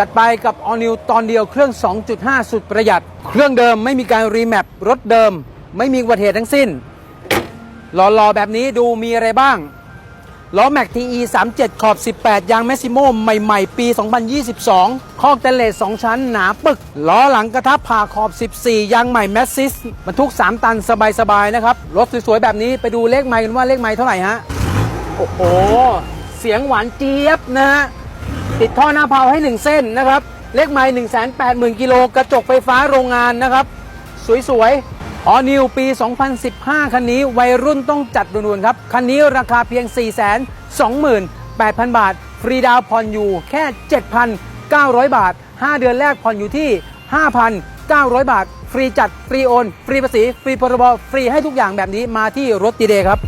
จัดไปกับ All New ตอนเดียวเครื่อง 2.5 สุดประหยัด เครื่องเดิมไม่มีการรีแมปรถเดิม ไม่มีอุบัติเหตุทั้งสิ้นหล่อๆแบบนี้ดูมีอะไรบ้างล้อแม็ก TE 37 ขอบ 18 ยางแมสซิโมใหม่ๆ ปี 2022ข้อเตนเลส2ชั้นหนาปึกล้อหลังกระทับผ่าขอบ 14 ยางใหม่แมสซิสบรรทุก 3 ตันสบายๆนะครับ รถสวยๆ แบบนี้ไปดูเลขไมล์กันว่าเลขไมล์เท่าไหร่ฮะ โอ้โห เสียงหวานเจี๊ยบนะฮะ ติดท่อหน้าเพาให้ 1 เส้นนะครับ เลขไมล์180,000กิโลกระจกไฟฟ้าโรงงานนะครับ สวยๆออนิวปี 2015 คันนี้วัยรุ่นต้องจัดด่วนๆครับ คันนี้ราคาเพียง 428,000 บาท ฟรีดาวผ่อนอยู่แค่ 7,900 บาท 5 เดือนแรกผ่อนอยู่ที่ 5,900 บาท ฟรีจัด ฟรีโอน ฟรีภาษี ฟรีพรบ ฟรีให้ทุกอย่างแบบนี้มาที่รถดีเดย์ครับ